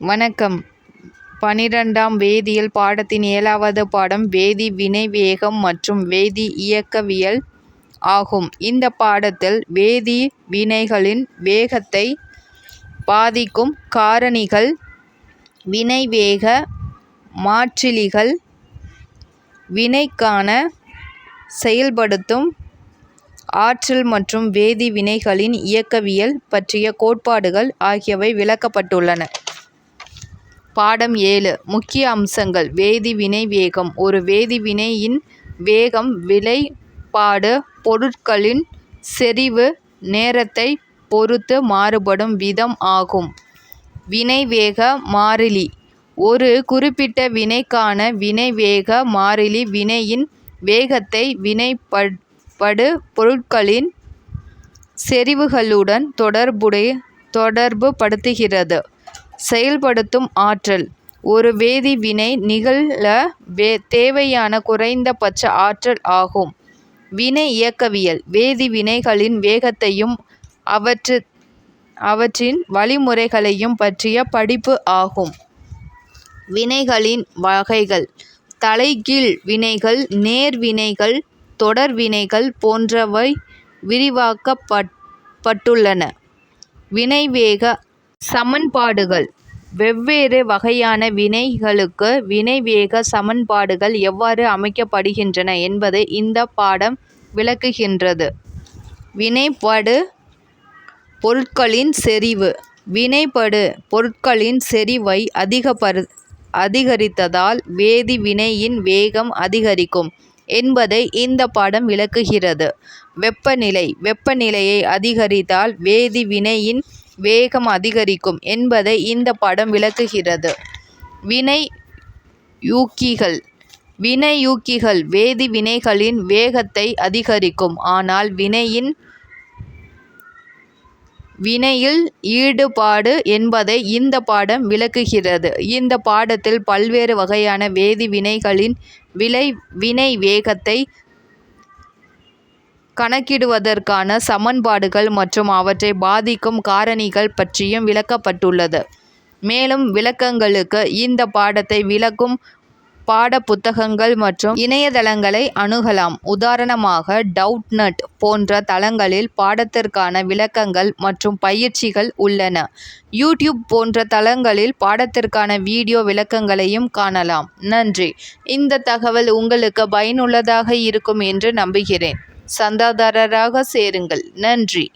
வணக்கம் பனிரெண்டாம் வேதியியல் பாடத்தின் ஏழாவது பாடம் வேதி வினைவேகம் மற்றும் வேதி இயக்கவியல் ஆகும் இந்த பாடத்தில் வேதி வினைகளின் வேகத்தை பாதிக்கும் காரணிகள் வினைவேக மாற்றிலிகள் வினைக்கான செயல்படுத்தும் ஆற்றல் மற்றும் வேதி வினைகளின் இயக்கவியல் பற்றிய கோட்பாடுகள் ஆகியவை விளக்கப்பட்டுள்ளன. பாடம் ஏழு முக்கிய அம்சங்கள் வேதி வினைவேகம் ஒரு வேதி வினையின் வேகம் விளைபாடு பொருட்களின் செறிவு நேரத்தை பொறுத்து மாறுபடும் விதம் ஆகும். வினைவேக மாறிலி ஒரு குறிப்பிட்ட வினைக்கான வினைவேக மாறிலி வினையின் வேகத்தை வினைப்படு பொருட்களின் செறிவுகளுடன் தொடர்புடைய தொடர்புபடுத்துகிறது. செயல்படுத்தும் ஆற்றல் ஒரு வேதி வினை நிகழ தேவையான குறைந்தபட்ச ஆற்றல் ஆகும். வினை இயக்கவியல் வேதி வினைகளின் வேகத்தையும் அவற்றின் வழிமுறைகளையும் பற்றிய படிப்பு ஆகும். வினைகளின் வகைகள் தலைகீழ் வினைகள் நேர்வினைகள் தொடர்வினைகள் போன்றவை விரிவாக்கப்பட்டுள்ளன. வினைவேக சமன்பாடுகள். வெவ்வேறு வகையான வினைகளுக்கு வினைவேக சமன்பாடுகள் எவ்வாறு அமைக்கப்படுகின்றன என்பதை இந்த பாடம் விளக்குகின்றது. வினைப்படு பொருட்களின் செறிவு. வினைபடு பொருட்களின் செறிவை அதிகரித்தால் வேதி வினையின் வேகம் அதிகரிக்கும். என்பதை இந்த பாடம் விளக்குகிறது. வெப்பநிலை வெப்பநிலையை அதிகரித்தால் வேதி வினையின் வேகம் அதிகரிக்கும் என்பதை இந்த பாடம் விளக்குகிறது. வினை யூக்கிகள் வினையூக்கிகள் வேதி வினைகளின் வேகத்தை அதிகரிக்கும் ஆனால் வினையின் வினையில் ஈடுபாடு என்பதை இந்த பாடம் விளக்குகிறது. இந்த பாடத்தில் பல்வேறு வகையான வேதி வினைகளின் விலை வினை வேகத்தை கணக்கிடுவதற்கான சமன்பாடுகள் மற்றும் அவற்றை பாதிக்கும் காரணிகள் பற்றியும் விளக்கப்பட்டுள்ளது. மேலும் விளக்கங்களுக்கு இந்த பாடத்தை விளக்கும் பாடப்புத்தகங்கள் மற்றும் இணையதளங்களை அணுகலாம். உதாரணமாக டவுட்நட் போன்ற தளங்களில் பாடத்திற்கான விளக்கங்கள் மற்றும் பயிற்சிகள் உள்ளன. யூடியூப் போன்ற தளங்களில் பாடத்திற்கான வீடியோ விளக்கங்களையும் காணலாம். நன்றி இந்த தகவல் உங்களுக்கு பயனுள்ளதாக இருக்கும் என்று நம்புகிறேன். சந்தாதாரராக சேருங்கள். நன்றி.